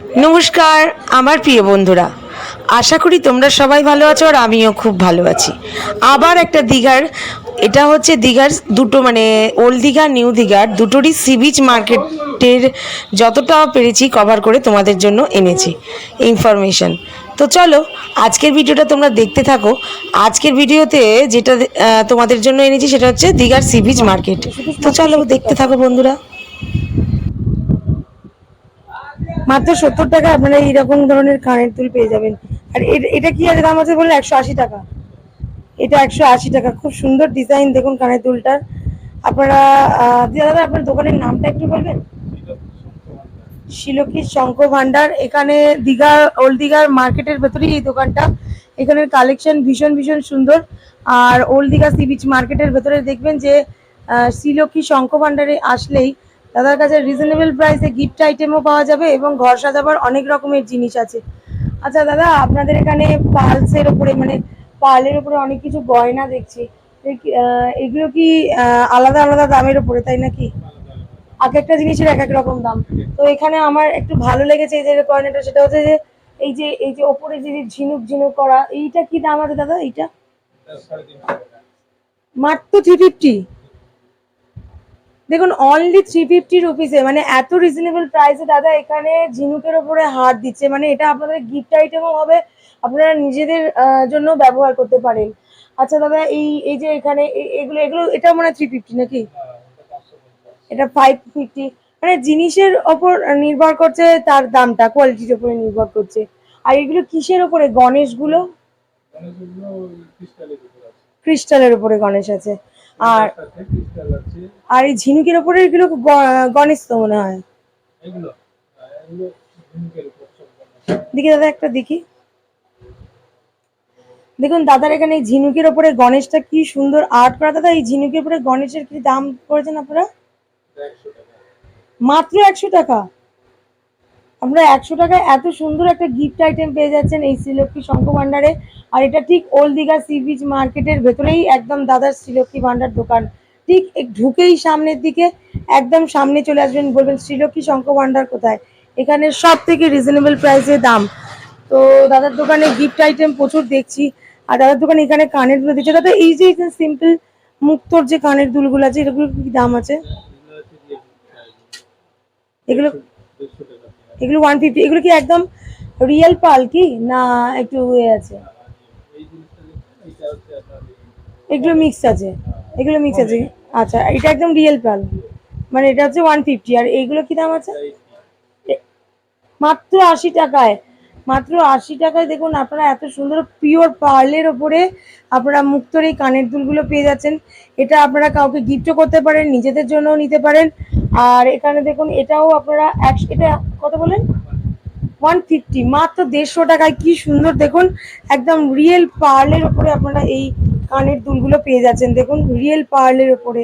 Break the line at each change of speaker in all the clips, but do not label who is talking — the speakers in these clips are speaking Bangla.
নমস্কার, আমার প্রিয় বন্ধুরা। আশা করি তোমরা সবাই ভালো আছো আর আমিও খুব ভালো আছি। আবার একটা দীঘার, এটা হচ্ছে দীঘার দুটো মানে ওল্ড দীঘা নিউ দীঘার দুটোরই সি বিচ মার্কেটের যতটা পেরেছি কভার করে তোমাদের জন্য এনেছি ইনফরমেশন তো চলো, আজকের ভিডিওটা তোমরা দেখতে থাকো। আজকের ভিডিওতে যেটা তোমাদের জন্য এনেছি সেটা হচ্ছে দীঘার সি বিচ মার্কেট তো চলো দেখতে থাকো বন্ধুরা। মাত্র সত্তর টাকা আপনারা এইরকম ধরনের কানের দুল পেয়ে যাবেন। আর এটা কি আছে দাম আছে বললে একশো আশি টাকা? এটা একশো আশি টাকা। খুব সুন্দর ডিজাইন দেখুন কানের দুলটার আপনারা দাদা আপনার দোকানের নামটা একটু বলবেন? শিলকির শঙ্খ ভান্ডার। এখানে দীঘা ওল্ড দীঘার মার্কেটের ভেতরেই এই দোকানটা। এখানের কালেকশন ভীষণ ভীষণ সুন্দর। আর ওল্ড দীঘা সি বিচ মার্কেটের ভেতরে দেখবেন যে শ্রীলক্ষ্মী শঙ্খ ভান্ডারে আসলেই দাদার কাছে রিজনেবল প্রাইসে গিফট আইটেমও পাওয়া যাবে এবং ঘর সাজাবার অনেক রকমের জিনিস আছে। আচ্ছা দাদা, আপনাদের এখানে পালসের উপরে মানে পার্লের উপরে অনেক কিছু গয়না দেখছি। এগুলো কি আলাদা আলাদা দামের উপরে, তাই নাকি? এক একটা জিনিসের এক এক রকম দাম। তো এখানে আমার একটু ভালো লেগেছে এই যে গয়নাটা, সেটা হচ্ছে যে এই যে এই যে ওপরে যে ঝিনুক ঝিনুক করা, এইটা কি দাম আছে দাদা, এইটা? মাত্র থ্রি ফিফটি দেখুন অনলি থ্রি ফিফটি রুপিসে মানে এত রিজনেবল প্রাইসে দাদা এখানে ঝিনুকের ওপরে হাত দিচ্ছে। মানে এটা আপনাদের গিফট আইটেমও হবে আপনারা নিজেদের জন্য ব্যবহার করতে পারেন। আচ্ছা দাদা এই এই যে এখানে এগুলো এগুলো এটা মানে থ্রি ফিফটি নাকি? এটা ফাইভ ফিফটি মানে জিনিসের ওপর নির্ভর করছে তার দামটা কোয়ালিটির ওপরে নির্ভর করছে। আর এগুলো কিসের ওপরে? গণেশগুলো? ক্রিস্টালের উপরে গণেশ আছে। আর আর এই ঝিনুকের ওপরে এগুলো গণেশ তো মনে হয়। দেখি দাদা একটা দেখি। দেখুন দাদার এখানে এই ঝিনুকের ওপরে গণেশটা কি সুন্দর আর্ট করা। দাদা এই ঝিনুকের উপরে গণেশের কি দাম করেছেন আপনারা মাত্র একশো টাকা। আপনারা একশো টাকায় এত সুন্দর একটা গিফট আইটেম পেয়ে যাচ্ছেন এই শ্রীলক্ষ্মী শঙ্খ ভান্ডারে আর এটা ঠিক ওল্ড দীঘা সি বিচ মার্কেটের ভেতরেই একদম দাদার শ্রীলক্ষ্মী ভান্ডার দোকান। ঠিক ঢুকেই সামনের দিকে একদম সামনে চলে আসবেন, বলবেন শ্রীলক্ষ্মী শঙ্খ ভান্ডার কোথায়? এখানে সব থেকে রিজনেবল প্রাইসে দাম। তো দাদার দোকানে গিফট আইটেম প্রচুর দেখছি। আর দাদার দোকানে এখানে কানের দুল দিচ্ছে। দাদা, এই যে সিম্পল মুক্তোর যে কানের দুলগুলো আছে এগুলো কি দাম আছে? এগুলো এগুলো ওয়ান ফিফটি এগুলো কি একদম রিয়েল পাল কি? না, একটু এ আছে। এগুলো মিক্স আছে। এগুলো মিক্স আছে। আচ্ছা এটা একদম রিয়েল পাল। মানে এটা হচ্ছে ওয়ান ফিফটি আর এইগুলো কি দাম আছে? মাত্র আশি টাকায়। মাত্র আশি টাকায় দেখুন, আপনারা এত সুন্দর পিওর পার্লের ওপরে আপনারা মুক্তর এই কানের দুলগুলো পেয়ে যাচ্ছেন। এটা আপনারা কাউকে গিফটও করতে পারেন, নিজেদের জন্যও নিতে পারেন। আর এখানে দেখুন, এটাও আপনারা একশো এটা কত বলেন? ওয়ান ফিফটি মাত্র দেড়শো টাকায়, কি সুন্দর, দেখুন, একদম রিয়েল পার্লের ওপরে আপনারা এই কানের দুলগুলো পেয়ে যাচ্ছেন। দেখুন রিয়েল পার্লের ওপরে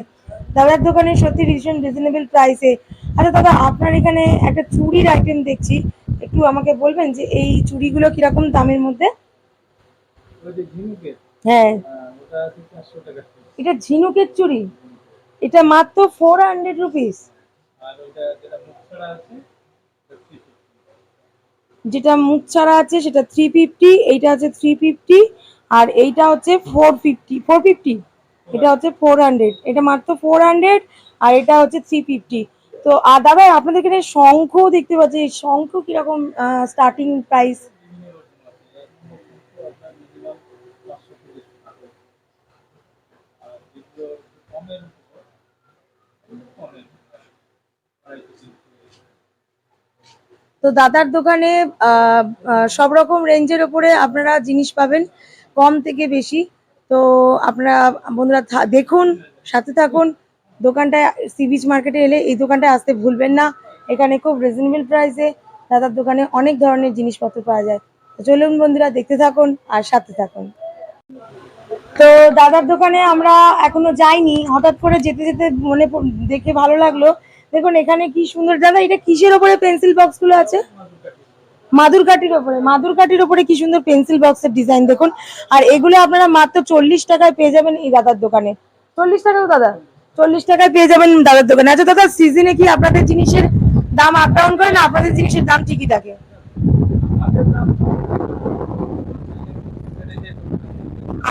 দাদার দোকানে সত্যি ভীষণ রিজনেবল প্রাইসে আচ্ছা দাদা, আপনার এখানে একটা চুড়ির আইটেম দেখছি। একটু আমাকে বলবেন যে এই চুড়িগুলো কীরকম দামের মধ্যে? হ্যাঁ। এটা ঝিনুকের চুড়ি। এটা মাত্র ফোর হান্ড্রেড রুপিস যেটা মুখ ছাড়া আছে সেটা থ্রি ফিফটি এইটা আছে থ্রি ফিফটি আর এইটা হচ্ছে ফোর ফিফটি ফোর ফিফটি এটা হচ্ছে ফোর হান্ড্রেড এটা মাত্র ফোর হান্ড্রেড আর এটা হচ্ছে থ্রি ফিফটি তো আর দাদা আপনাদের এখানে শঙ্খ দেখতে পাচ্ছি শঙ্খ কীরকম স্টার্টিং প্রাইস তো দাদার দোকানে সব রকম রেঞ্জের ওপরে আপনারা জিনিস পাবেন, কম থেকে বেশি। তো আপনারা, বন্ধুরা দেখুন, সাথে থাকুন। দোকানটায়, সি বিচ মার্কেটে এলে এই দোকানটায় আসতে ভুলবেন না। এখানে খুব রিজনেবল প্রাইসে দাদার দোকানে অনেক ধরনের জিনিসপত্র পাওয়া যায়। চলুন, বন্ধুরা, দেখতে থাকুন আর সাথে থাকুন। তো দাদার দোকানে আমরা এখনও যাইনি। হঠাৎ করে যেতে যেতে মনে দেখে ভালো লাগল দেখুন, এখানে কি সুন্দর দাদা, এটা কিসের ওপরে পেন্সিল বক্সগুলো আছে? মাদুর কাঠির ওপরে। মাদুর কাঠির ওপরে কি সুন্দর পেন্সিল বক্সের ডিজাইন দেখুন। আর এগুলো আপনারা মাত্র চল্লিশ টাকায় পেয়ে যাবেন এই দাদার দোকানে। চল্লিশ টাকা দাদা? চল্লিশ টাকায় পেয়ে যাবেন দাদার দোকানে। আচ্ছা দাদা সিজনে কি আপনাদের জিনিসের দাম আপ ডাউন করে না আপনাদের জিনিসের দাম ঠিকই থাকে?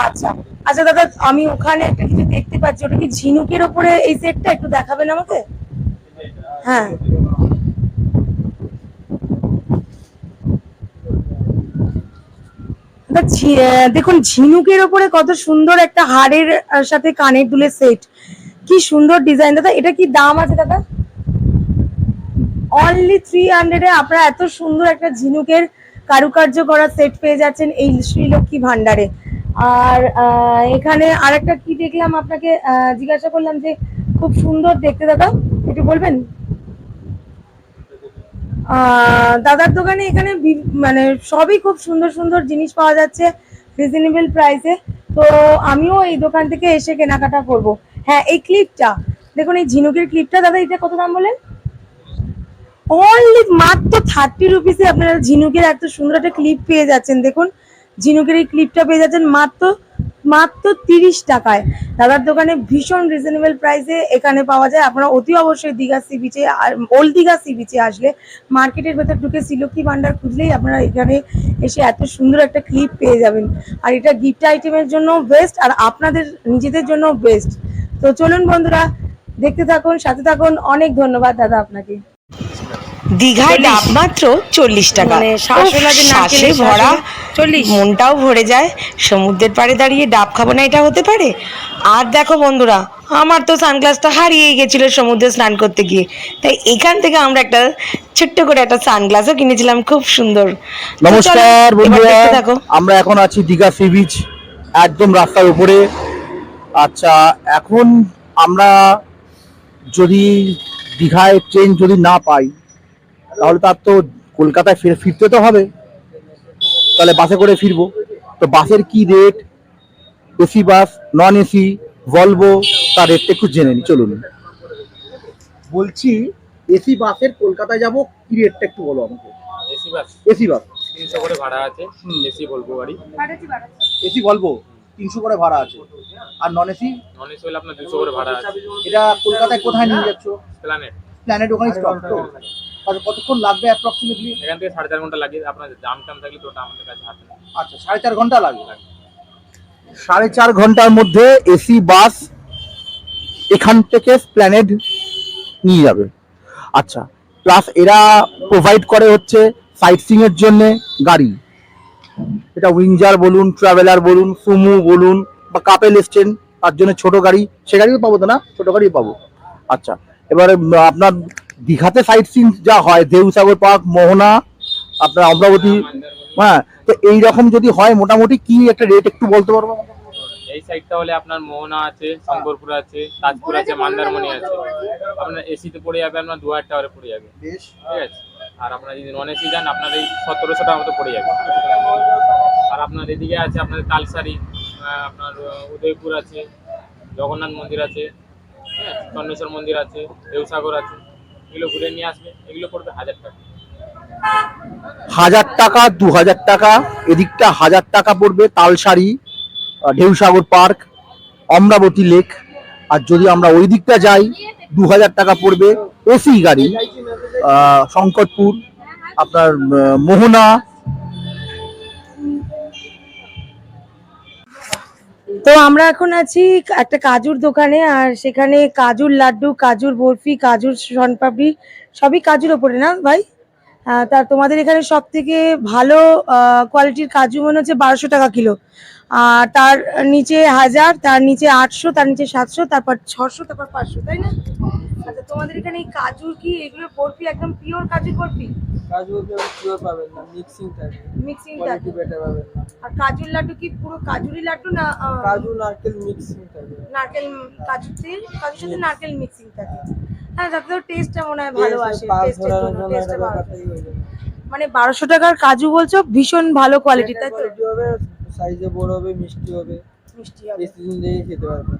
আচ্ছা। আচ্ছা দাদা, আমি ওখানে একটা কিছু দেখতে পাচ্ছি। ওটা কি ঝিনুকের ওপরে এই সেটটা একটু দেখাবেন আমাকে? হ্যাঁ। দেখুন, ঝিনুকের ওপরে কত সুন্দর একটা হাড়ের সাথে কানের দুলের সেট কি সুন্দর ডিজাইন দাদা, এটা কি দাম আছে, দাদা? অনলি থ্রি হান্ড্রেডে আপনারা এত সুন্দর একটা ঝিনুকের কারুকার্য করা সেট পেয়ে যাচ্ছেন এই শ্রীলক্ষ্মী ভান্ডারে আর এখানে আরেকটা কি দেখলাম আপনাকে জিজ্ঞাসা করলাম যে খুব সুন্দর দেখতে, দাদা? একটু বলবেন? দাদার দোকানে এখানে মানে সবই খুব সুন্দর সুন্দর জিনিস পাওয়া যাচ্ছে রিজনেবল প্রাইসে তো আমিও এই দোকান থেকে এসে কেনাকাটা করব। হ্যাঁ এই ক্লিপটা দেখুন, এই ঝিনুকের ক্লিপটা দাদা, এটা কত দাম বলেন অনলি মাত্র থার্টি রুপিসে আপনারা ঝিনুকের এত সুন্দর একটা ক্লিপ পেয়ে যাচ্ছেন। দেখুন, ঝিনুকের এই ক্লিপটা পেয়ে যাচ্ছেন মাত্র মাত্র তিরিশ টাকায়। দাদার দোকানে ভীষণ রিজনেবল প্রাইসে এখানে পাওয়া যায়। আপনারা অতি অবশ্যই দীঘা সি বিচে আর ওল্ড দীঘা সি বিচে আসলে মার্কেটের ভেতর ঢুকে সিলকি ভান্ডার খুঁজলেই আপনারা এখানে এসে এত সুন্দর একটা ক্লিপ পেয়ে যাবেন। আর এটা গিফট আইটেমের জন্য বেস্ট আর আপনাদের নিজেদের জন্য বেস্ট তো চলুন বন্ধুরা, দেখতে থাকুন, সাথে থাকুন। অনেক ধন্যবাদ দাদা আপনাকে।
দীঘায় ডাব মাত্র চল্লিশ টাকা।
মানে
শ্বাসে ভরা।
40
মনটাও ভরে যায়। সমুদ্রের পাড়ে দাঁড়িয়ে ডাব খাব না এটা হতে পারে? আর দেখো বন্ধুরা আমার তো সানগ্লাসটা হারিয়ে গেছিল সমুদ্রে স্নান করতে গিয়ে। তাই এখান থেকে আমরা একটা ছোট্ট করে একটা সানগ্লাসও কিনেছিলাম খুব সুন্দর।
নমস্কার বন্ধুরা। আমরা এখন আছি দীঘা সি বিচ একদম রাস্তার উপরে। আচ্ছা এখন আমরা যদি দীঘায় ট্রেন যদি না পাই তাহলে তার তো কলকাতায় ফিরে ফিরতে তো হবে। তাহলে বাসে করে ফিরবো। তো বাসের কি rate AC bus non AC Volvo তার রেটটা একটু জেনে নি চলুন। বলছি এসি বাসের কলকাতায় যাব কি রেটটা একটু বলো আমাকে?
এসি বাস
এসি বাস
তিনশো করে ভাড়া আছে এসি বলব গাড়ি।
এসি বলব তিনশো করে ভাড়া আছে। আর নন এসি
নন এসি হলে আপনার দুশো করে ভাড়া আছে।
এটা কলকাতায় কোথায় নিয়ে যাচ্ছ?
প্ল্যানেট
প্ল্যানেট ওখানে স্টপ তো। কতক্ষণ লাগবে অ্যাপ্রক্সিমেটলি
এখান থেকে সাড়ে চার ঘণ্টা লাগে আপনার জাম টাম থাকলে তো ওটা আমাদের কাছে হাতে
আচ্ছা সাড়ে চার ঘণ্টা লাগবে? সাড়ে চার ঘণ্টার মধ্যে এসি বাস এখান থেকে প্ল্যানেট নিয়ে যাবে। আচ্ছা প্লাস এরা প্রোভাইড করে হচ্ছে সাইট সিং এর জন্য গাড়ি। এটা উইঞ্জার বলুন ট্রাভেলার বলুন সুমু বলুন বা কাপেল এসছেন তার জন্য ছোট গাড়ি সে গাড়িও পাবো তো না? ছোট গাড়ি পাবো। আচ্ছা এবারে আপনার দীঘাতে সাইট সিন যা হয় দেউসাগর পার্ক মোহনা আপনার অমরাবতী হ্যাঁ তো এই রকম যদি হয় মোটামুটি কি একটা রেট একটু বলতে পারব?
এই সাইডটা হলে আপনার মোহনা আছে শঙ্করপুর আছে তাজপুর আছে মন্দারমণি আছে। আপনার এসিতে পড়ে যাবে আপনার দু হাজার টাকা পড়ে যাবে।
বেশ।
ঠিক আছে? আর আপনার যদি নন এসি যান আপনার এই সতেরোশো টাকা মতো পড়ে যাবে। আর আপনার এদিকে আছে আপনাদের তালসারি আপনার উদয়পুর আছে জগন্নাথ মন্দির আছে হ্যাঁ চন্দ্রেশ্বর মন্দির আছে দেউসাগর আছে। এগুলো ঘুরে নিয়ে আসবে, এগুলো পড়বে হাজার টাকা।
হাজার টাকা, দু হাজার টাকা, এদিকটা হাজার টাকা পড়বে তালসারি ঢেউসাগর পার্ক, অমরাবতী লেক, আর যদি আমরা ওই দিকটা যাই, দু হাজার টাকা পড়বে এসি গাড়ি শঙ্করপুর, আপনার মোহনা
তো আমরা এখন আছি একটা কাজুর দোকানে, আর সেখানে কাজুর লাড্ডু, কাজুর বরফি, কাজুর শনপাপড়ি, সবই কাজুর ওপরে না ভাই? তা তোমাদের এখানে সব থেকে ভালো কোয়ালিটির কাজু মনে হচ্ছে বারোশো টাকা কিলো। আর তার নিচে হাজার তার নিচে আটশো তার নিচে সাতশো তারপর ছশো তারপর পাঁচশো তাই না? আচ্ছা তোমাদের এখানে এই কাজুর কি এগুলো বরফি একদম পিওর কাজুর বরফি?
কাজু পিওর পাবেন না মিক্সিং থাকে
মিক্সিং
কোয়ালিটি বেটার পাবেন
আর কাজুর লাড্ডু কি পুরো কাজুরি লাড্ডু না
কাজু নারকেল মিক্সিং থাকে
নারকেল কাজু তেল? কাজুর সাথে নারকেল মিক্সিং থাকে হ্যাঁ তাতে তো টেস্টটা মনে হয় ভালো আসে টেস্টের জন্য
জন্য
টেস্টটা ভালো
ব্যাপারটাই যাবে
মানে বারোশো টাকার কাজু বলছো ভীষণ ভালো কোয়ালিটি তাই তো?
হবে সাইজে বড় হবে মিষ্টি হবে।
মিষ্টি হবে।
বেশি দিন খেতে পারবেন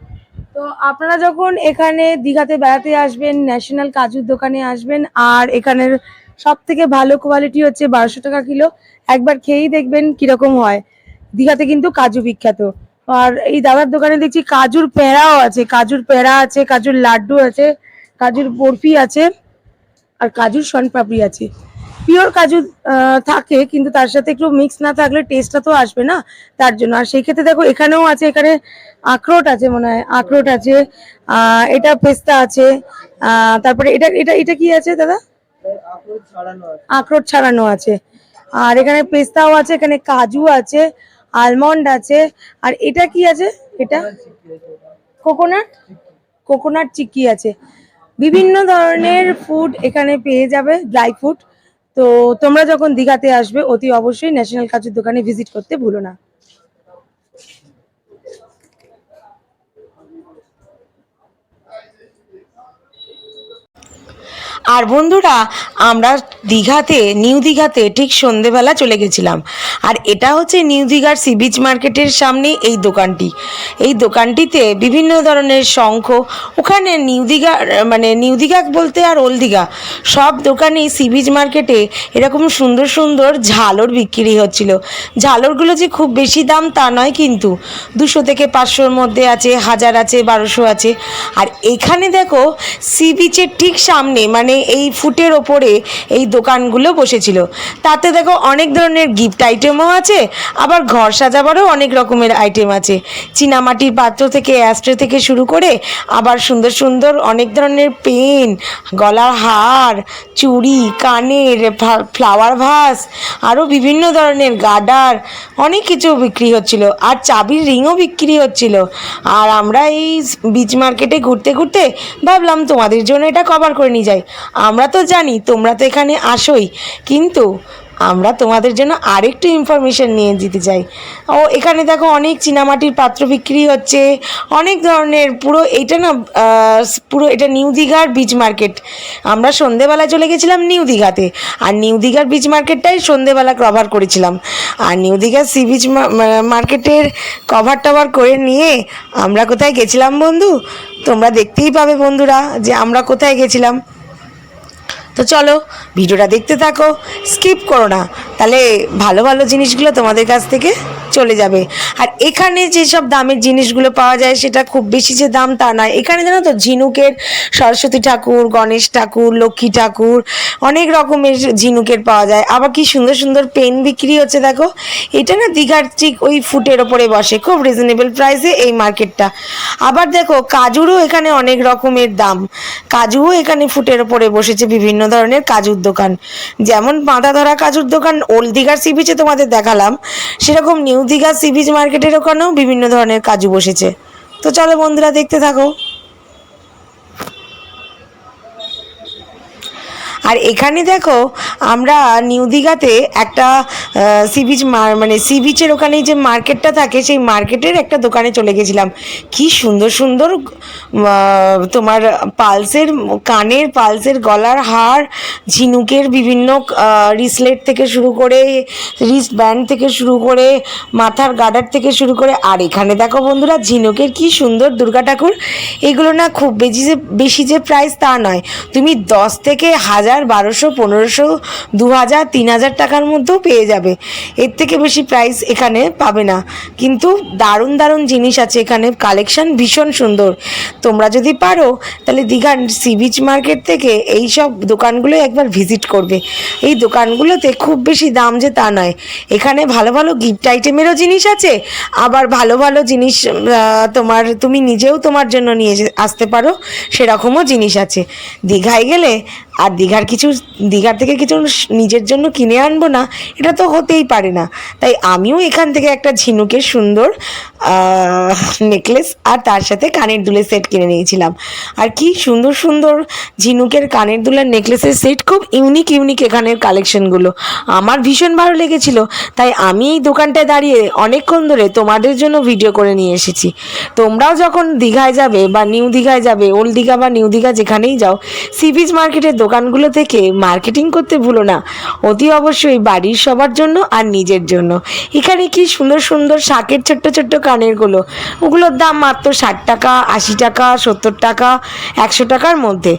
তো আপনারা যখন এখানে দীঘাতে বেড়াতে আসবেন ন্যাশনাল কাজুর দোকানে আসবেন আর এখানের সব থেকে ভালো কোয়ালিটি হচ্ছে বারোশো টাকা কিলো একবার খেয়েই দেখবেন কীরকম হয়। দীঘাতে কিন্তু কাজু বিখ্যাত। আর এই দাদার দোকানে দেখছি কাজুর পেড়াও আছে কাজুর পেড়া আছে কাজুর লাড্ডু আছে। কাজুর বরফি আছে আর কাজুর শন পাপড়ি আছে। পিওর কাজু থাকে কিন্তু তার সাথে একটু মিক্স না থাকলে টেস্টটা তো আসবে না তার জন্য। আর সেই ক্ষেত্রে দেখো এখানেও আছে এখানে আখরোট আছে মনে হয় আখরোট আছে এটা পেস্তা আছে তারপরে এটা এটা এটা কি আছে দাদা? আখরোট ছাড়ানো আছে। আর এখানে পেস্তাও আছে এখানে কাজু আছে আলমন্ড আছে আর এটা কি আছে? এটা? কোকোনাট কোকোনাট চিকি আছে। বিভিন্ন ধরনের ফুড এখানে পেয়ে যাবে ড্রাই ফুড তো তোমরা যখন দীঘাতে আসবে, অতি অবশ্যই ন্যাশনাল কাজুর দোকানে ভিজিট করতে ভুলো না।
আর বন্ধুরা, আমরা দীঘাতে, নিউ দীঘাতে ঠিক সন্ধেবেলা চলে গেছিলাম। আর এটা হচ্ছে নিউ দীঘার সি বিচ মার্কেটের সামনে এই দোকানটি। এই দোকানটিতে বিভিন্ন ধরনের শঙ্খ, ওখানে নিউ দীঘা মানে নিউ দীঘা বলতে আর ওল দীঘা, সব দোকানেই সি বিচ মার্কেটে এরকম সুন্দর সুন্দর ঝালর বিক্রি হচ্ছিল। ঝালরগুলো যে খুব বেশি দাম তা নয় কিন্তু, দুশো থেকে পাঁচশোর মধ্যে আছে, হাজার আছে, বারোশো আছে। আর এখানে দেখো, সি বিচের ঠিক সামনে মানে এই ফুটের ওপরে এই দোকানগুলো বসেছিল। তাতে দেখো অনেক ধরনের গিফট আইটেমও আছে, আবার ঘর সাজাবারও অনেক রকমের আইটেম আছে। চীনামাটির পাত্র থেকে অ্যাস্ট্রে থেকে শুরু করে আবার সুন্দর সুন্দর অনেক ধরনের পেন গলার হার, চুড়ি, কানের ফ্লাওয়ার ভাস আরও বিভিন্ন ধরনের গার্ডার অনেক কিছু বিক্রি হচ্ছিল। আর চাবির রিংও বিক্রি হচ্ছিল। আর আমরা এই বিচ মার্কেটে ঘুরতে ঘুরতে ভাবলাম তোমাদের জন্য এটা কভার করে নিয়ে যাই। আমরা তো জানি, তোমরা তো এখানে আসোই। কিন্তু আমরা তোমাদের জন্য আরেকটু ইনফরমেশন নিয়ে দিতে চাই। ও, এখানে দেখো অনেক চীনামাটির পাত্র বিক্রি হচ্ছে। অনেক ধরনের পুরো এটা না পুরো এটা নিউ দীঘার বিচ মার্কেট আমরা সন্ধেবেলায় চলে গেছিলাম নিউ দীঘাতে। আর নিউ দীঘার বিচ মার্কেটটাই সন্ধেবেলা কভার করেছিলাম। আর নিউ দীঘার সি বিচ মার্কেটের কভার টভার করে নিয়ে আমরা কোথায় গেছিলাম বন্ধু? তোমরা দেখতেই পাবে বন্ধুরা যে আমরা কোথায় গেছিলাম। তো চলো, ভিডিওটা দেখতে থাকো স্কিপ করো না। তাহলে ভালো ভালো জিনিসগুলো তোমাদের কাছ থেকে চলে যাবে। আর এখানে যেসব দামের জিনিসগুলো পাওয়া যায়, সেটা খুব বেশি যে দাম তা নয়। এখানে জানো তো, ঝিনুকের সরস্বতী ঠাকুর, গণেশ ঠাকুর, লক্ষ্মী ঠাকুর, অনেক রকমের ঝিনুকের পাওয়া যায়। আবার কি সুন্দর সুন্দর পেন বিক্রি হচ্ছে দেখো। এটা না দীঘার ঠিক ওই ফুটের ওপরে বসে, খুব রিজনেবল প্রাইসে এই মার্কেটটা। আবার দেখো, কাজুরও এখানে অনেক রকমের দাম। কাজুও এখানে ফুটের ওপরে বসেছে বিভিন্ন ধরনের কাজুর দোকান। যেমন বাঁধা ধরা কাজুর দোকান, ওল্ড দীঘার সি বিচে তোমাদের দেখালাম। সেরকম নিউ দীঘা সি বিচ মার্কেটের ওখানেও বিভিন্ন ধরনের কাজু বসেছে। তো চলো বন্ধুরা দেখতে থাকো। আর এখানে দেখো, আমরা নিউ দীঘাতে একটা সি বিচ মানে সি বিচের ওখানে যে মার্কেটটা থাকে, সেই মার্কেটের একটা দোকানে চলে গেছিলাম। কি সুন্দর সুন্দর তোমার পালসের কানের, পালসের গলার হার, ঝিনুকের বিভিন্ন রিসলেট থেকে শুরু করে রিস্ট ব্যান্ড থেকে শুরু করে, মাথার গার্ডার থেকে শুরু করে, আর এখানে দেখো বন্ধুরা, ঝিনুকের কি সুন্দর দুর্গা ঠাকুর। এগুলো না খুব বেশি যে বেশি যে প্রাইস তা নয়। তুমি দশ থেকে হাজার বারোশো, পনেরোশো দু হাজার তিন হাজার টাকার মধ্যেও পেয়ে যাবে। এর থেকে বেশি প্রাইস এখানে পাবে না। কিন্তু দারুণ দারুণ জিনিস আছে এখানে। কালেকশান ভীষণ সুন্দর। তোমরা যদি পারো, তাহলে দীঘার সি বিচ মার্কেট থেকে এই সব দোকানগুলো একবার ভিজিট করবে। এই দোকানগুলোতে খুব বেশি দাম যে তা নয়। এখানে ভালো ভালো গিফট আইটেমেরও জিনিস আছে। আবার ভালো ভালো জিনিস তোমার, তুমি নিজেও তোমার জন্য নিয়ে আসতে পারো। সেরকমও জিনিস আছে। দীঘায় গেলে আর দীঘার কিছু, দীঘার থেকে কিছু নিজের জন্য কিনে আনব না, এটা তো হতেই পারে না। তাই আমিও এখান থেকে একটা ঝিনুকের সুন্দর নেকলেস আর তার সাথে কানের দুলের সেট কিনে নিয়েছিলাম। আর কি সুন্দর সুন্দর ঝিনুকের কানের দুলের নেকলেসের সেট খুব ইউনিক ইউনিক এখানের কালেকশনগুলো আমার ভীষণ ভালো লেগেছিল। তাই আমি এই দোকানটায় দাঁড়িয়ে অনেকক্ষণ ধরে তোমাদের জন্য ভিডিও করে নিয়ে এসেছি। তোমরাও যখন দীঘায় যাবে বা নিউ দীঘায় যাবে ওল্ড দীঘা বা নিউ দীঘা যেখানেই যাও সি বিচ মার্কেটের দোকানগুলো থেকে মার্কেটিং করতে ভুলো না। অতি অবশ্যই বাড়ির সবার জন্য আর নিজের জন্য। এখানে কি সুন্দর সুন্দর শাকের ছোট্ট ছোট্ট কানেরগুলো? ওগুলোর দাম মাত্র ষাট টাকা, আশি টাকা, সত্তর টাকা, একশো টাকার মধ্যে।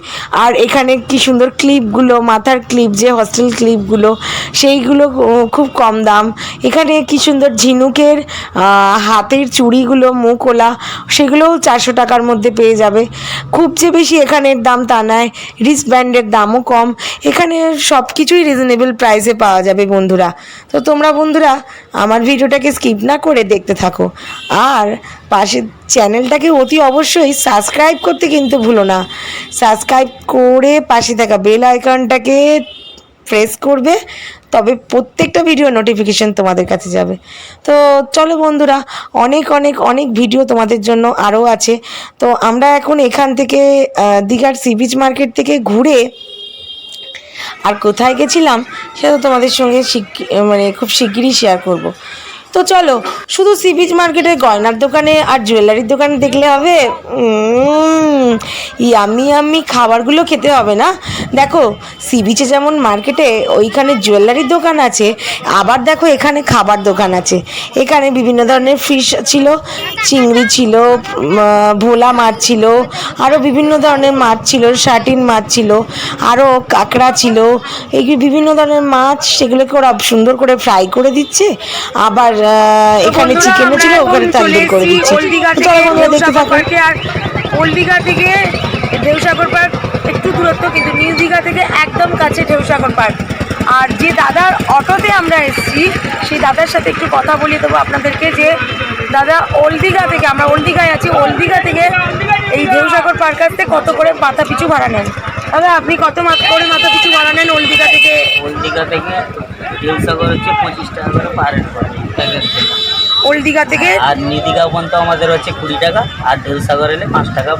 আর এখানে কি সুন্দর ক্লিপগুলো মাথার ক্লিপ যে হস্টেল ক্লিপগুলো সেইগুলো খুব কম দাম। এখানে কি সুন্দর ঝিনুকের হাতের চুড়িগুলো মুখোলা সেগুলোও চারশো টাকার মধ্যে পেয়ে যাবে। খুব যে বেশি এখানের দাম তা নয় রিস্ট ব্যান্ডের দাম দামও কম। এখানে সব কিছুই রিজনেবল প্রাইসে পাওয়া যাবে বন্ধুরা। তো তোমরা বন্ধুরা, আমার ভিডিওটাকে স্কিপ না করে দেখতে থাকো। আর পাশে চ্যানেলটাকে অতি অবশ্যই সাবস্ক্রাইব করতে কিন্তু ভুলো না। সাবস্ক্রাইব করে পাশে থাকা বেল আইকনটাকে প্রেস করবে, তবে প্রত্যেকটা ভিডিও নোটিফিকেশন তোমাদের কাছে যাবে। তো চলো বন্ধুরা, অনেক অনেক অনেক ভিডিও তোমাদের জন্য আরও আছে। তো আমরা এখন এখান থেকে দীঘার সি বিচ মার্কেট থেকে ঘুরে আর কোথায় গেছিলাম, সেটা তোমাদের সঙ্গে মানে খুব শিগগিরই শেয়ার করব। তো চলো, শুধু সি বিচ মার্কেটে গয়নার দোকানে আর জুয়েলারির দোকানে দেখলে হবে? ইয়ামি ইয়ামি খাবারগুলো খেতে হবে না? দেখো সি বিচে যেমন মার্কেটে ওইখানে জুয়েলারির দোকান আছে, আবার দেখো এখানে খাবার দোকান আছে। এখানে বিভিন্ন ধরনের ফিশ ছিল, চিংড়ি ছিল ভোলা মাছ ছিল আরও বিভিন্ন ধরনের মাছ ছিল শার্টিন মাছ ছিল আরও কাঁকড়া ছিল, এই বিভিন্ন ধরনের মাছ, সেগুলোকে ওরা সুন্দর করে ফ্রাই করে দিচ্ছে, আবার এখানে চিকেনও ছিল ওখানে তান্দুর
চলে
করে
এসেছি
দিচ্ছে চলো বন্ধুরা দেখতে থাকো
পার্কে আর ওল্ডিঘা থেকে দেউসাগর পার্ক একটু দূরত্ব কিন্তু নিউ দীঘা থেকে একদম কাছে দেউসাগর পার্ক। আর যে দাদার অটোতে আমরা এসেছি সেই দাদার সাথে একটু কথা বলিয়ে দেবো আপনাদেরকে যে দাদা ওল্ড দীঘা থেকে আমরা ওল্ড দীঘায় আছি ওল্ড দীঘা থেকে এই দেউসাগর পার্ক আসতে কত করে মাথা পিছু ভাড়া নেন? দাদা আপনি কত মাথা করে মাথা পিছু ভাড়া নেন ওল্ড দীঘা থেকে?
ওল্ড দীঘা থেকে দেউসাগর হচ্ছে পঁচিশ টাকা করে পার থেকে।
ওল্ড দীঘা থেকে?
আর নিদিঘা পর্যন্ত আমাদের হচ্ছে কুড়ি টাকা আর এলে পাঁচ টাকা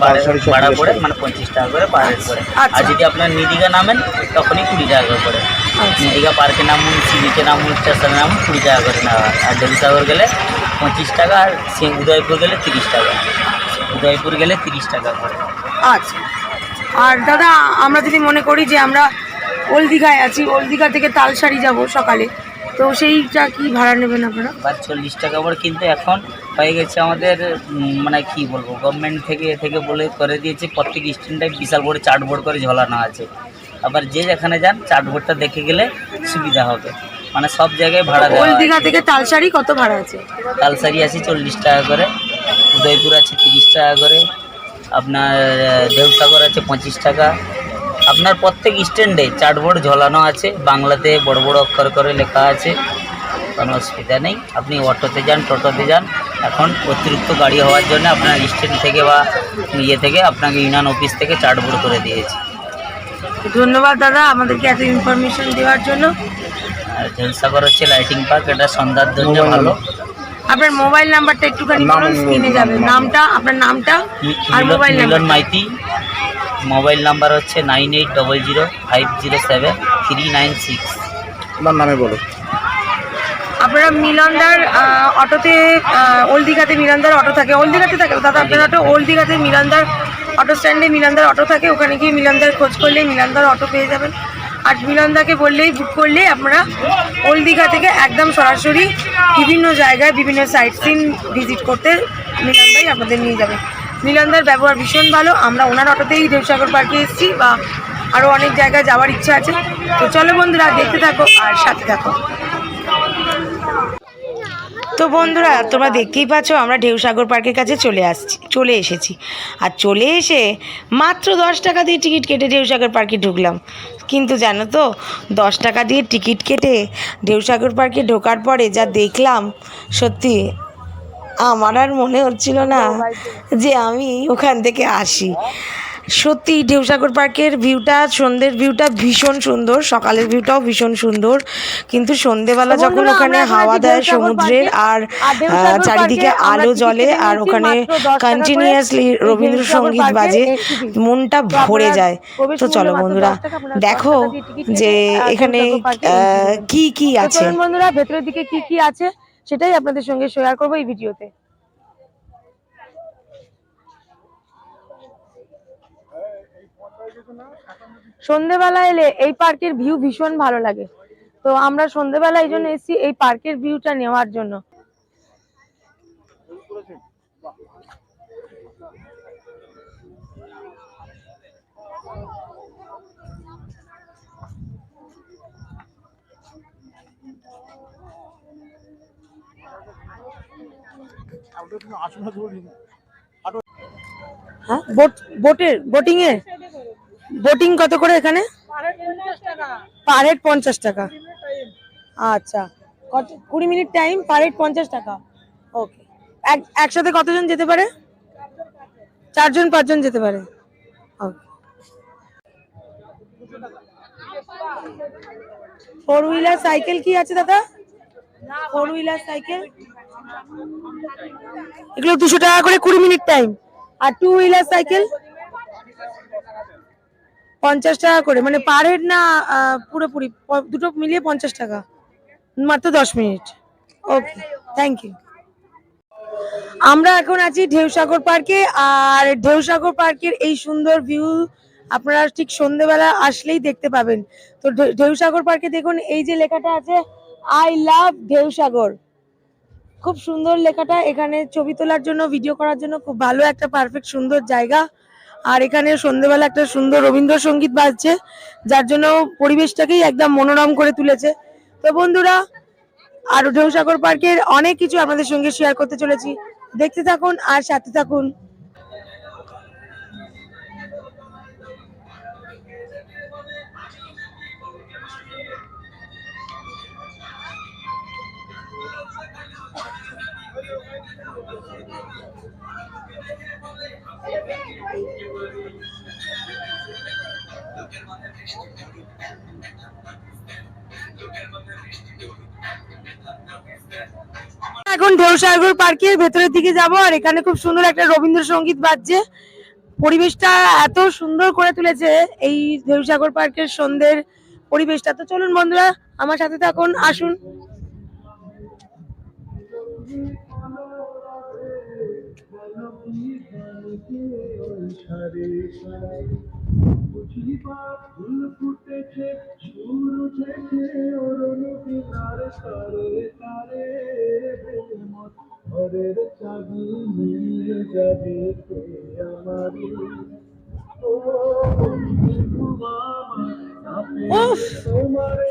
ভাড়া পড়ে মানে পঁচিশ টাকা করে পার হেড পড়ে।
আচ্ছা।
আর যদি আপনার নিদিঘা নামেন তখনই কুড়ি টাকা করে পড়ে।
আচ্ছা।
নিদিঘা পার্কে নামুন সি বিচে নামুন স্টেশনে নামুন কুড়ি টাকা করে নেওয়া হয়। আর গেলে পঁচিশ টাকা আর সে উদয়পুর গেলে তিরিশ টাকা। উদয়পুর গেলে তিরিশ টাকা করে।
আচ্ছা। আর দাদা আমরা যদি মনে করি যে আমরা ওল্ড দীঘায় আছি ওল্ড দীঘা থেকে তালসারি যাব সকালে তো সেইটা কি ভাড়া নেবেন আপনারা?
বা চল্লিশ টাকা করে কিন্তু এখন হয়ে গেছে আমাদের মানে কি বলব গভর্নমেন্ট থেকে থেকে বলে করে দিয়েছে প্রত্যেক স্ট্যান্ডে বিশাল বড় চার্টবোর্ড করে ঝোলানো আছে। আবার যে যেখানে যান চার্টবোর্ডটা দেখে গেলে সুবিধা হবে। মানে সব জায়গায় ভাড়া দেওয়া
দীঘা থেকে তালসারি কত ভাড়া আছে?
তালসারি আছে চল্লিশ টাকা করে উদয়পুর আছে তিরিশ টাকা করে আপনার দেবসাগর আছে পঁচিশ টাকা আপনার প্রত্যেক স্ট্যান্ডে চার্টবোর্ড ঝোলানো আছে বাংলাতে বড় বড় অক্ষর করে লেখা আছে কোনো অসুবিধা নেই। আপনি অটোতে যান টোটোতে যান এখন অতিরিক্ত গাড়ি হওয়ার জন্য আপনার স্ট্যান্ড থেকে বা ইয়ে থেকে আপনাকে ইউনিয়ন অফিস থেকে চার্টবোর্ড করে দিয়েছে।
ধন্যবাদ দাদা আমাদেরকে এত ইনফরমেশন দেওয়ার জন্য।
আর দেউসাগর হচ্ছে লাইটিং পার্ক এটা সন্ধ্যার জন্য ভালো।
আপনার মোবাইল নাম্বারটা একটুখানি বলুন স্ক্রিনে যাবে। নামটা আপনার নামটা আর mobile number
Maity. Mobile number হচ্ছে nine eight double zero five zero seven three nine six
আপনার নামে বলো
আপনারা মিলনদার অটোতে আহ, ওল্ড দীঘাতে মিলনদার অটো থাকে। ওল্ড দীঘাতে থাকে দাদা আপনার অটো ওল্ড দীঘাতে মিলনদার অটো স্ট্যান্ডে মিলনদার অটো থাকে ওখানে গিয়ে মিলনদার খোঁজ করলে মিলনদার অটো পেয়ে যাবেন। আর মিলনদাকে বললেই বুক করলে আপনারা ওল্ড দীঘা থেকে একদম সরাসরি বিভিন্ন জায়গায় বিভিন্ন সাইট সিন ভিজিট করতে মিলনদাই আমাদের নিয়ে যাবে। মিলনদার ব্যবহার ভীষণ ভালো। আমরা ওনার অটোতেই দেবসাগর পার্কে এসেছি বা আরও অনেক জায়গায় যাওয়ার ইচ্ছা আছে। তো চলো বন্ধুরা, দেখতে থাকো আর সাথে থাকো।
তো বন্ধুরা, তোমরা দেখতেই পাচ্ছ আমরা ঢেউসাগর পার্কের কাছে চলে আসছি, চলে এসেছি। আর চলে এসে মাত্র দশ টাকা দিয়ে টিকিট কেটে ঢেউসাগর পার্কে ঢুকলাম। কিন্তু জানো তো দশ টাকা দিয়ে টিকিট কেটে ঢেউসাগর পার্কে ঢোকার পরে যা দেখলাম সত্যি আমার আর মনে হচ্ছিল না যে আমি ওখান থেকে আসি। সত্যি ঢেউসাগর পার্কের ভিউটা সন্ধ্যের ভিউটা ভীষণ সুন্দর সকালের ভিউটাও ভীষণ সুন্দর। কিন্তু সন্ধেবেলা যখন ওখানে হাওয়া দেয় সমুদ্রের আর চারিদিকে আলো জ্বলে আর ওখানে
মাত্র 10 টাকা করে
কন্টিনিউয়াসলি রবীন্দ্রসঙ্গীত বাজে। মনটা ভরে যায়। তো চলো বন্ধুরা
10 টাকা, আপনারা 10
দেখো যে এখানে কি কি আছে?
বন্ধুরা ভেতরের দিকে কি কি আছে সেটাই আপনাদের সঙ্গে শেয়ার করব এই ভিডিওতে। সন্ধেবেলা এলে এই পার্কের ভিউ ভীষণ ভালো লাগে। তো আমরা সন্ধেবেলা এই জন্য এসেছি এই পার্কের ভিউটা নেওয়ার জন্য। হ্যাঁ বোট বোটের বোটিং এ বোটিং কত করে এখানে? পার হেড পঞ্চাশ টাকা। আচ্ছা। কত কুড়ি মিনিট টাইম পার হেড পঞ্চাশ টাকা। ওকে এক একসাথে কতজন যেতে পারে? চারজন, পাঁচজন যেতে পারে। ফোর হুইলার সাইকেল কি আছে দাদা? ফোর হুইলার সাইকেল এগুলো দুশো টাকা করে কুড়ি মিনিট টাইম আর টু হুইলার সাইকেল পঞ্চাশ টাকা করে মানে পার হেড না পুরোপুরি দুটো মিলিয়ে পঞ্চাশ টাকা মাত্র দশ মিনিট। ওকে থ্যাংক ইউ আমরা এখন আছি ঢেউসাগর পার্কে আর ঢেউসাগর পার্কের এই সুন্দর ভিউ আপনারা ঠিক সন্ধেবেলা আসলেই দেখতে পাবেন। তো ঢেউসাগর পার্কে দেখুন এই যে লেখাটা আছে আই লাভ ঢেউসাগর। খুব সুন্দর লেখাটা এখানে ছবি তোলার জন্য ভিডিও করার জন্য খুব ভালো একটা পারফেক্ট সুন্দর জায়গা। আর এখানে সন্ধ্যেবেলা একটা সুন্দর রবীন্দ্রসঙ্গীত বাজছে, যার জন্য পরিবেশটাকেই একদম মনোরম করে তুলেছে। তো বন্ধুরা আর ঢেউসাগর পার্কের অনেক কিছু আপনাদের সঙ্গে শেয়ার করতে চলেছি। দেখতে থাকুন আর সাথে থাকুন। এখন ঢেউসাগর পার্কের ভেতরের দিকে যাব, আর এখানে খুব সুন্দর একটা রবীন্দ্রসঙ্গীত বাজছে। পরিবেশটা এত সুন্দর করে তুলেছে এই ঢেউসাগর পার্কের সন্ধ্যের পরিবেশটা। তো চলুন বন্ধুরা, আমার সাথে তো এখন আসুন।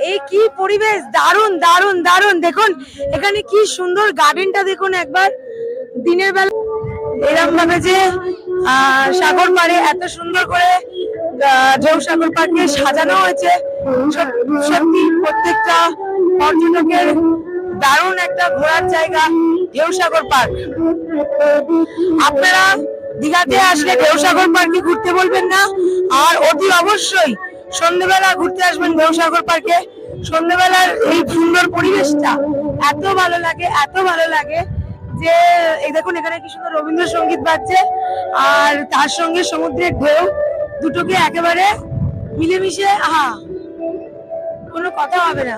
এই কি পরিবেশ? দারুণ দারুণ দারুণ দেখুন, এখানে কি সুন্দর গার্ডেনটা দেখুন একবার। দিনের বেলা এরকম ভাবে যে সাগর পাড়ে এত সুন্দর করে ঢেউ সাগর পার্কে সাজানো হয়েছে, সত- সত্যি প্রত্যেকটা পর্যটকের দারুণ একটা ঘোরার জায়গা ঢেউ সাগর পার্ক আপনারা দীঘাতে আসলে ঢেউসাগর পার্কে ঘুরতে বলবেন না, আর অতি অবশ্যই সন্ধ্যেবেলা ঘুরতে আসবেন ঢেউসাগর পার্কে সন্ধ্যেবেলার এই সুন্দর পরিবেশটা এত ভালো লাগে, এত ভালো লাগে। যে, এই দেখুন, এখানে কি সুন্দর রবীন্দ্রসঙ্গীত বাজছে, আর তার সঙ্গে সমুদ্রের ঢেউ, দুটোকে একেবারে মিলেমিশে, আহা, কোনো কথা হবে না।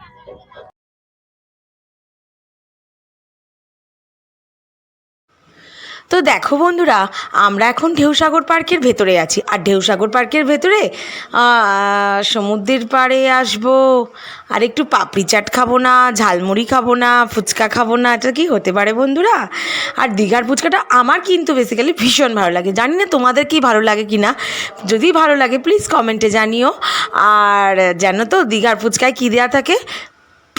তো দেখো বন্ধুরা, আমরা এখন ঢেউসাগর পার্কের ভেতরে আছি। আর ঢেউসাগর পার্কের ভেতরে সমুদ্রের পাড়ে আসব। আর একটু পাপড়ি চাট খাব না, ঝালমুড়ি খাব না, ফুচকা খাব না, এটা কি হতে পারে বন্ধুরা? আর দীঘার ফুচকাটা আমার কিন্তু বেসিক্যালি ভীষণ ভালো লাগে। জানি না তোমাদের কি ভালো লাগে কি না যদি ভালো লাগে প্লিজ কমেন্টে জানিও। আর জানো তো, দীঘার ফুচকায় কী দেওয়া থাকে?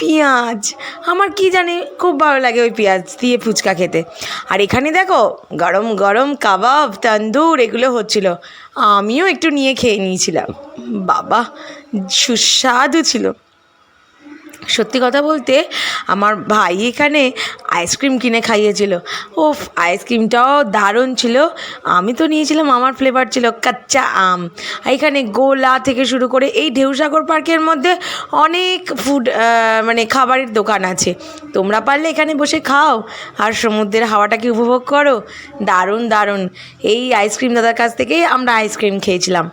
পেঁয়াজ। আমার কি জানি খুব ভালো লাগে ওই পেঁয়াজ দিয়ে ফুচকা খেতে। আর এখানে দেখো, গরম গরম কাবাব, তন্দুর এগুলো হচ্ছিল। আমিও একটু নিয়ে খেয়ে নিয়েছিলাম। বাবা, সুস্বাদু ছিল। সত্যি কথা বলতে আমার ভাই এখানে আইসক্রিম কিনে খাইয়েছিল। ওফ আইসক্রিমটাও দারুণ ছিল। আমি তো নিয়েছিলাম, আমার ফ্লেভার ছিল কাচ্চা আম। এখানে গোলা থেকে শুরু করে এই ঢেউসাগর পার্কের মধ্যে অনেক ফুড মানে খাবারের দোকান আছে। তোমরা পারলে এখানে বসে খাও আর সমুদ্রের হাওয়াটাকে উপভোগ করো? দারুণ দারুণ। এই আইসক্রিম দাদার কাছ থেকেই আমরা আইসক্রিম খেয়েছিলাম।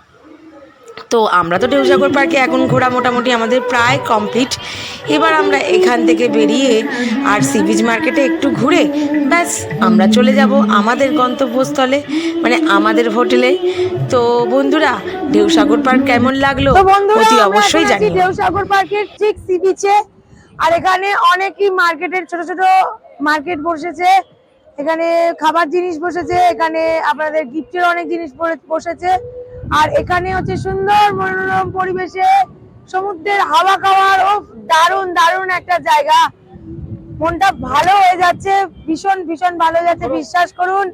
তো আমরা তো ঢেউসাগর পার্কে এখন ঘোরা মোটামুটি আমাদের প্রায় কমপ্লিট। এবার আমরা এখান থেকে বেরিয়ে আর সি বিচ মার্কেটে একটু ঘুরে ব্যাস আমরা চলে যাব আমাদের গন্তব্যস্থলে মানে আমাদের হোটেলে। তো বন্ধুরা ঢেউসাগর পার্ক কেমন লাগল? অতি অবশ্যই জানি
ঢেউসাগর পার্কের ঠিক সি বিচে আর এখানে অনেকই মার্কেটের ছোট ছোট মার্কেট বসেছে। এখানে খাবার জিনিস বসেছে এখানে আপনাদের গিফটের অনেক জিনিস বসেছে। আর এখানে হচ্ছে সুন্দর মনোরম পরিবেশে সমুদ্রের হাওয়া খাওয়ার ও দারুণ দারুণ একটা জায়গা। মনটা ভালো হয়ে যাচ্ছে, ভীষণ ভীষণ ভালো হয়ে যাচ্ছে, বিশ্বাস করুন।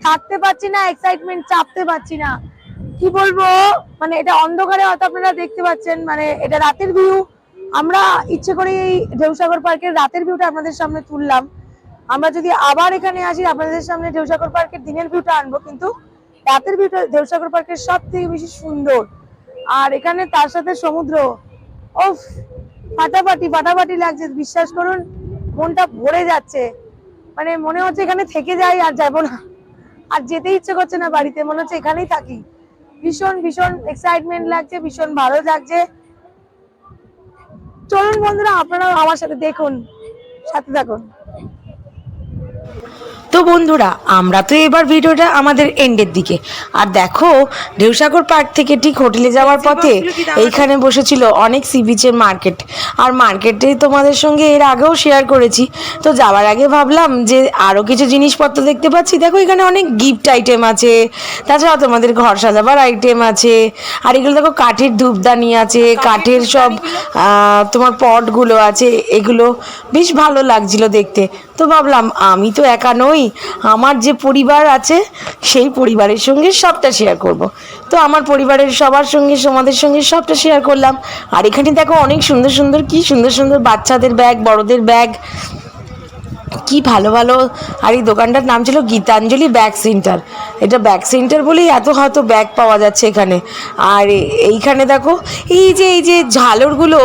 থাকতে পারছি না এক্সাইটমেন্ট চাপতে পারছি না। কি বলব? মানে এটা অন্ধকারে হয়তো আপনারা দেখতে পাচ্ছেন মানে এটা রাতের ভিউ আমরা ইচ্ছে করে এই ঢেউসাগর পার্কের রাতের ভিউটা আপনাদের সামনে তুললাম। আমরা যদি আবার এখানে আসি, আপনাদের সামনে ঢেউসাগর পার্কের দিনের ভিউটা আনব, কিন্তু রাতের ভিউটা ঢেউসাগর পার্কের সব থেকে বেশি সুন্দর। আর এখানে তার সাথে সমুদ্র। ও ফাটাফাটি ফাটাফাটি লাগছে, বিশ্বাস করুন, মনটা ভরে যাচ্ছে। মানে মনে হচ্ছে এখানে থেকে যাই আর যাব না। আর যেতে ইচ্ছে করছে না বাড়িতে, মনে হচ্ছে এখানেই থাকি। ভীষণ ভীষণ এক্সাইটমেন্ট লাগছে, ভীষণ ভালো লাগছে। চলুন বন্ধুরা আপনারা আমার সাথে দেখুন, সাথে থাকুন।
তো বন্ধুরা আমরা তো এবার ভিডিওটা আমাদের এন্ডের দিকে। আর দেখো ঢেউসাগর পার্ক থেকে ঠিক হোটেলে যাওয়ার পথে এইখানে বসেছিল অনেক সি বিচের মার্কেট আর মার্কেটে তোমাদের সঙ্গে এর আগেও শেয়ার করেছি। তো যাওয়ার আগে ভাবলাম যে আরও কিছু জিনিসপত্র দেখতে পাচ্ছি। দেখো এখানে অনেক গিফট আইটেম আছে তাছাড়া তোমাদের ঘর সাজাবার আইটেম আছে। আর এগুলো দেখো কাঠের ধূপদানি আছে কাঠের সব তোমার পটগুলো আছে এগুলো বেশ ভালো লাগছিল দেখতে। তো ভাবলাম আমি তো একা নই আমার যে পরিবার আছে, সেই পরিবারের সঙ্গে সবটা শেয়ার করব। তো আমার পরিবারের সবার সঙ্গে সমাদের সঙ্গে সবটা শেয়ার করলাম আর এখানে দেখো অনেক সুন্দর সুন্দর, কি সুন্দর সুন্দর বাচ্চাদের ব্যাগ বড়দের ব্যাগ কি ভালো ভালো আর এই দোকানটার নাম ছিল গীতাঞ্জলি ব্যাগ সেন্টার। এটা ব্যাগ সেন্টার বলেই এত হয়তো ব্যাগ পাওয়া যাচ্ছে এখানে। আর এইখানে দেখো এই যে এই যে ঝালরগুলো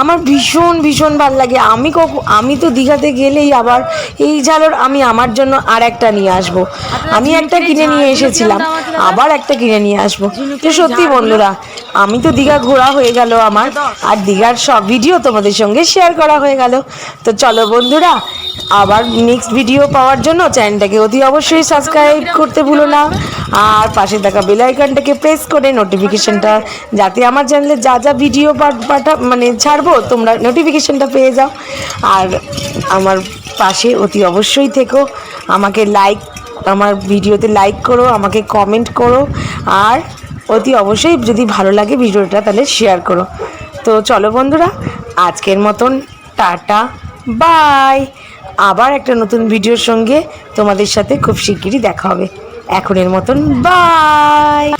আমার ভীষণ ভীষণ ভালো লাগে। আমি কখন আমি তো দীঘাতে গেলেই আবার এই ঝালর আমি আমার জন্য আর একটা নিয়ে আসব। আমি একটা কিনে নিয়ে এসেছিলাম। আবার একটা কিনে নিয়ে আসব। তো সত্যি বন্ধুরা আমি তো দীঘা ঘোরা হয়ে গেল আমার। আর দীঘার সব ভিডিও তোমাদের সঙ্গে শেয়ার করা হয়ে গেল। তো চলো বন্ধুরা আবার নেক্সট ভিডিও পাওয়ার জন্য চ্যানেলটাকে অতি অবশ্যই সাবস্ক্রাইব করতে ভুলো না। আর পাশে থাকা বেল আইকনটাকে প্রেস করে নোটিফিকেশনটা যাতে আমার চ্যানেলে যা যা ভিডিও পাঠা মানে ছাড়বো, তোমরা নোটিফিকেশনটা পেয়ে যাও। আর আমার পাশে অতি অবশ্যই থেকো। আমাকে লাইক আমার ভিডিওতে লাইক করো, আমাকে কমেন্ট করো। আর অতি অবশ্যই যদি ভালো লাগে ভিডিওটা তাহলে শেয়ার করো। তো চলো বন্ধুরা, আজকের মতন টাটা বাই আবার একটা নতুন ভিডিওর সঙ্গে তোমাদের সাথে খুব শিগগিরই দেখা হবে। এখনের মতন বাই